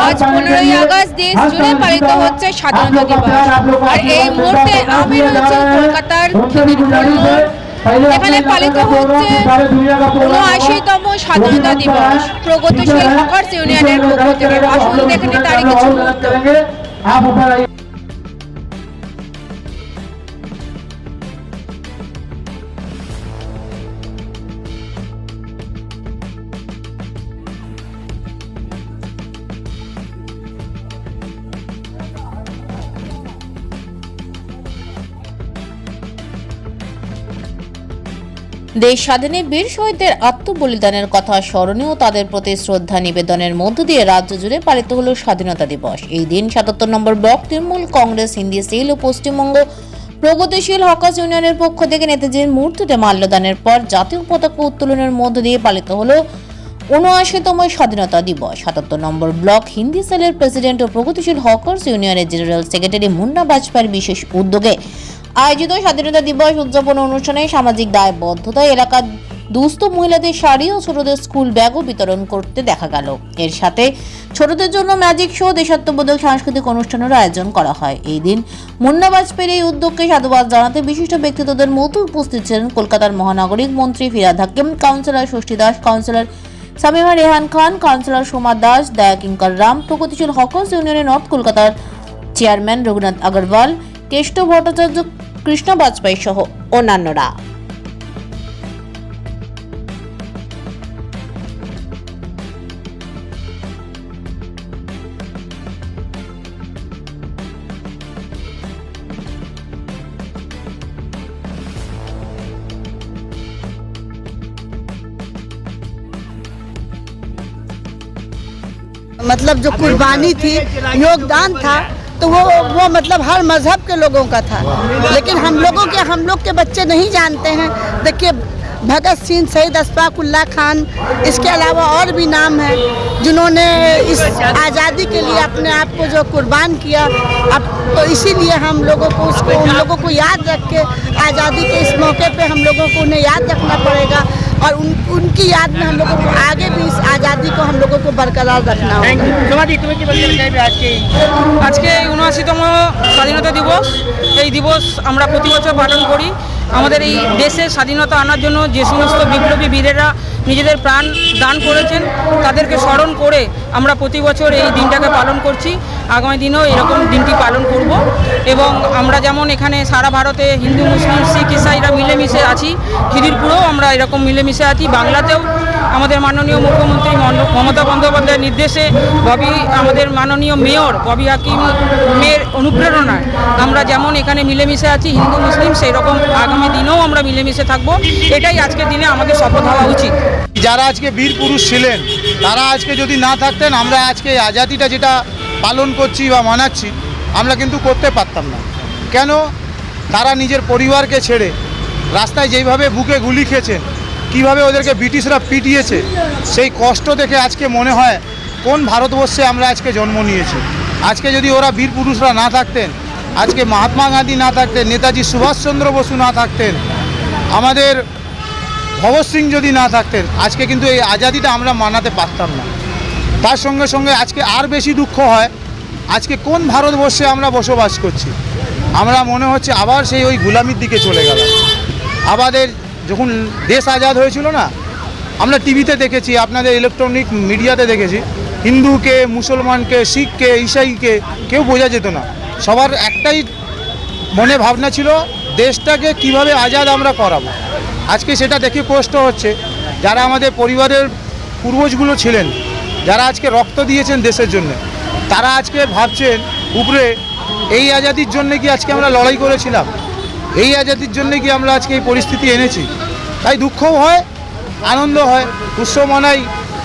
আজ পনেরোই আগস্ট দেশ জুড়ে পালিত হচ্ছে স্বাধীনতা দিবস আর এই মুহূর্তে আমি রয়েছি কলকাতার। এখানে পালিত হচ্ছে উনআশিতম স্বাধীনতা দিবস প্রগতিশীল হকার্স ইউনিয়নের পক্ষ থেকে আসুন দেখে তারই কিছু দেশ স্বাধীনে বীর শহীদদের আত্মবলিদানের কথা স্মরণে ও তাদের প্রতি শ্রদ্ধা নিবেদনের মধ্য দিয়ে রাজ্য জুড়ে পালিত হলো স্বাধীনতা দিবস। এই দিন সাতাত্তর নম্বর ব্লক তৃণমূল কংগ্রেস, হিন্দি, সেল ও পশ্চিমবঙ্গ প্রগতিশীল হকাস ইউনিয়নের পক্ষ থেকে নেতাজির মূর্তিতে মাল্যদানের পর জাতীয় পতাকা উত্তোলনের মধ্য দিয়ে পালিত হলো উনআশিতম স্বাধীনতা দিবস। সাতাত্তর নম্বর ব্লক হিন্দি সেলের প্রেসিডেন্ট ও প্রগতিশীল হকার্স ইউনিয়নের জেনারেল সেক্রেটারি মুন্না বাজপেয়ীর বিশেষ উদ্যোগে আয়োজিত স্বাধীনতা দিবস উদযাপন অনুষ্ঠানে সামাজিক দায়বদ্ধতা, এলাকার দুস্থ মহিলাদের শাড়ি ও ছোটদের স্কুল ব্যাগও বিতরণ করতে দেখা গেল। এর সাথে ছোটদের জন্য ম্যাজিক শো, দেশাত্মবোধক সাংস্কৃতিক অনুষ্ঠানের আয়োজন করা হয়। এই দিন মুন্না বাজপেয়ীর এই উদ্যোগকে সাধুবাদ জানাতে বিশিষ্ট ব্যক্তিত্বদের মতো উপস্থিত ছিলেন কলকাতার মহানগরিক মন্ত্রী Firhad Hakim, councillor Shashthi Das, councillor Samima Rehan Khan, councillor Soma Das Daya Kinkar Ram, প্রগতিশীল হকার্স ইউনিয়নের নর্থ কলকাতার চেয়ারম্যান রঘুনাথ আগরওয়াল, কেষ্ট ভট্টাচার্য কৃষ্ণ বাজপেয়ী সহ অন্যান্যরা मतलब जो कुर्बानी थी योगदान था तो वो वो मतलब हर मज़हब के लोगों का था। लेकिन हम लोगों के, हम लोग के बच्चे नहीं जानते हैं। देखिए, भगत सिंह शहीद अशफाकुल्ला खान, इसके अलावा और भी नाम हैं, जिन्होंने इस आज़ादी के लिए अपने आप को जो कुर्बान किया। अब तो इसीलिए हम लोगों को उसको, उन लोगों को याद रख के आज़ादी के इस मौके पे हम लोगों को उन्हें याद रखना पड़ेगा। और उन, उनकी याद में हम लोगों को आगे भी इस लोगों को बरकरार रखना होगा তোমাদি তুমি কি বলতে চাইবে আজকে আজকে উনআশিতম স্বাধীনতা দিবস এই দিবস আমরা প্রতি বছর পালন করি আমাদের এই দেশের স্বাধীনতা আনার জন্য যে সমস্ত বিপ্লবী বীরেরা নিজেদের প্রাণ দান করেছেন তাদেরকে স্মরণ করে আমরা প্রতি বছর এই দিনটাকে পালন করছি। আগামী দিনেও এরকম দিনটি পালন করব এবং আমরা যেমন এখানে সারা ভারতে হিন্দু, মুসলিম, শিখ, ইসাইরা মিলেমিশে আছি, খিদিরপুরেও আমরা এরকম মিলেমিশে আছি, বাংলাতেও আমাদের মাননীয় মুখ্যমন্ত্রী মন- মমতা বন্দ্যোপাধ্যায়ের নির্দেশে ববি আমাদের মাননীয় মেয়র ববি হাকিম মেয়ের অনুপ্রেরণায় আমরা যেমন এখানে মিলেমিশে আছি, হিন্দু, মুসলিম সেই রকম আগামী দিনেও আমরা মিলেমিশে থাকব। এটাই আজকের দিনে আমাদের শপথ হওয়া উচিত। যারা আজকে বীর পুরুষ ছিলেন, তারা আজকে যদি না থাকতেন, আমরা আজকে আজাদিটা যেটা পালন করছি বা মানাচ্ছি, আমরা কিন্তু করতে পারতাম না। কেন? তারা নিজের পরিবারকে ছেড়ে রাস্তায় যেইভাবে বুকে গুলি খেয়েছেন কীভাবে ওদেরকে ব্রিটিশরা পিটিয়েছে, সেই কষ্ট দেখে আজকে মনে হয় কোন ভারতবর্ষে আমরা আজকে জন্ম নিয়েছি। আজকে যদি ওরা বীর পুরুষরা না থাকতেন, আজকে মহাত্মা গান্ধী না থাকতেন, নেতাজি সুভাষচন্দ্র বসু না থাকতেন, আমাদের ভগৎ সিং যদি না থাকতেন, আজকে কিন্তু এই আজাদিটা আমরা মানাতে পারতাম না। তার সঙ্গে সঙ্গে আজকে আর বেশি দুঃখ হয়, আজকে কোন ভারতবর্ষে আমরা বসবাস করছি? আমরা মনে হচ্ছে আবার সেই ওই গুলামির দিকে চলে গেল আমাদের যখন দেশ আজাদ হয়েছিল না, আমরা টিভিতে দেখেছি, আপনাদের ইলেকট্রনিক মিডিয়াতে দেখেছি, হিন্দুকে, মুসলমানকে, শিখকে, ইসাইকে, কেউ বোঝা যেত না। সবার একটাই মনে ভাবনা ছিল, দেশটাকে কীভাবে আজাদ আমরা করাবো? আজকে সেটা দেখে কষ্ট হচ্ছে, যারা আমাদের পরিবারের পূর্বজগুলো ছিলেন, যারা আজকে রক্ত দিয়েছেন দেশের জন্য, তারা আজকে ভাবছেন, উপরে, এই আজাদির জন্য কি আজকে আমরা লড়াই করেছিলাম? এই আজাদির জন্য কি আমরা আজকে এই পরিস্থিতি এনেছি? তাই দুঃখও হয় আনন্দ হয়, উৎসব মনাই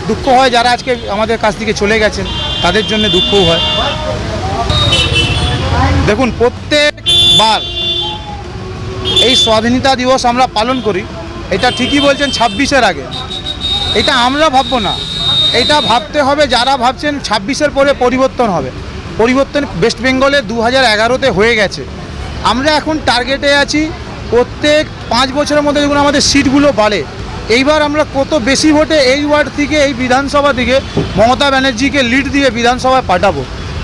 দুঃখ হয়, যারা আজকে আমাদের কাছ থেকে চলে গেছেন, তাদের জন্য দুঃখও হয়। দেখুন, প্রত্যেকবার এই স্বাধীনতা দিবস আমরা পালন করি। এটা ঠিকই বলছেন ছাব্বিশের আগে। এটা আমরা ভাববো না। এটা ভাবতে হবে যারা ভাবছেন ছাব্বিশের পরে পরিবর্তন হবে। পরিবর্তন ওয়েস্ট বেঙ্গলে দু হাজার এগারোতে হয়ে গেছে। আমরা এখন টার্গেটে আছি প্রত্যেক পাঁচ বছরের মধ্যে যখন আমাদের সিটগুলো বাড়ে, এইবার আমরা কত বেশি ভোটে এই ওয়ার্ড থেকে এই বিধানসভা থেকে মমতা ব্যানার্জিকে লিড দিয়ে বিধানসভায় পাঠাবো।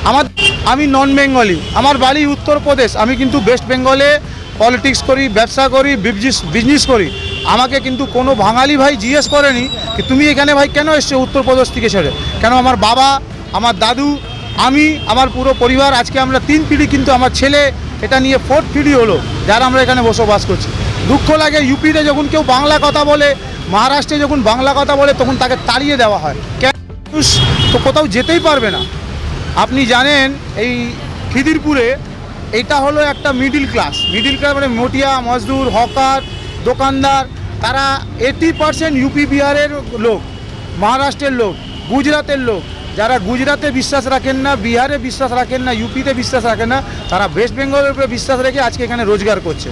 আমার আমি নন বেঙ্গলি আমার বাড়ি উত্তরপ্রদেশ, আমি কিন্তু ওয়েস্ট বেঙ্গলে পলিটিক্স করি, ব্যবসা করি বিজনেস করি। আমাকে কিন্তু কোনো বাঙালি ভাই জিজ্ঞেস করেনি কি তুমি এখানে ভাই কেন এসছো উত্তরপ্রদেশ থেকে ছেড়ে? কেন আমার বাবা, আমার দাদু, আমি, আমার পুরো পরিবার, আজকে আমরা তিন পিঢ়ি কিন্তু আমার ছেলে, এটা নিয়ে ফোর্থ পিঢ়ি হলো, যারা আমরা এখানে বসবাস করছি। দুঃখ লাগে ইউপিতে যখন কেউ বাংলা কথা বলে, মহারাষ্ট্রে যখন বাংলা কথা বলে, তখন তাকে তাড়িয়ে দেওয়া হয়। কেন মানুষ তো কোথাও যেতেই পারবে না। আপনি জানেন, এই খিদিরপুরে এটা হলো একটা মিডিল ক্লাস মিডিল ক্লাস মানে মটিয়া মজদুর হকার দোকানদার তারা এইটি পার্সেন্ট ইউপি বিহারের লোক মহারাষ্ট্রের লোক গুজরাটের লোক যারা গুজরাতে বিশ্বাস রাখেন না বিহারে বিশ্বাস রাখেন না ইউপিতে বিশ্বাস রাখেন না তারা ওয়েস্ট বেঙ্গলের উপরে বিশ্বাস রেখে আজকে এখানে রোজগার করছে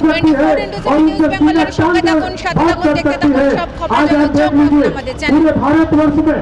twenty four into seven news বেঙ্গলের সঙ্গে থাকুন সাথে থাকুন দেখতে থাকুন সব খবর জানার জন্য আমাদের চ্যানেল पूरे भारतवर्ष में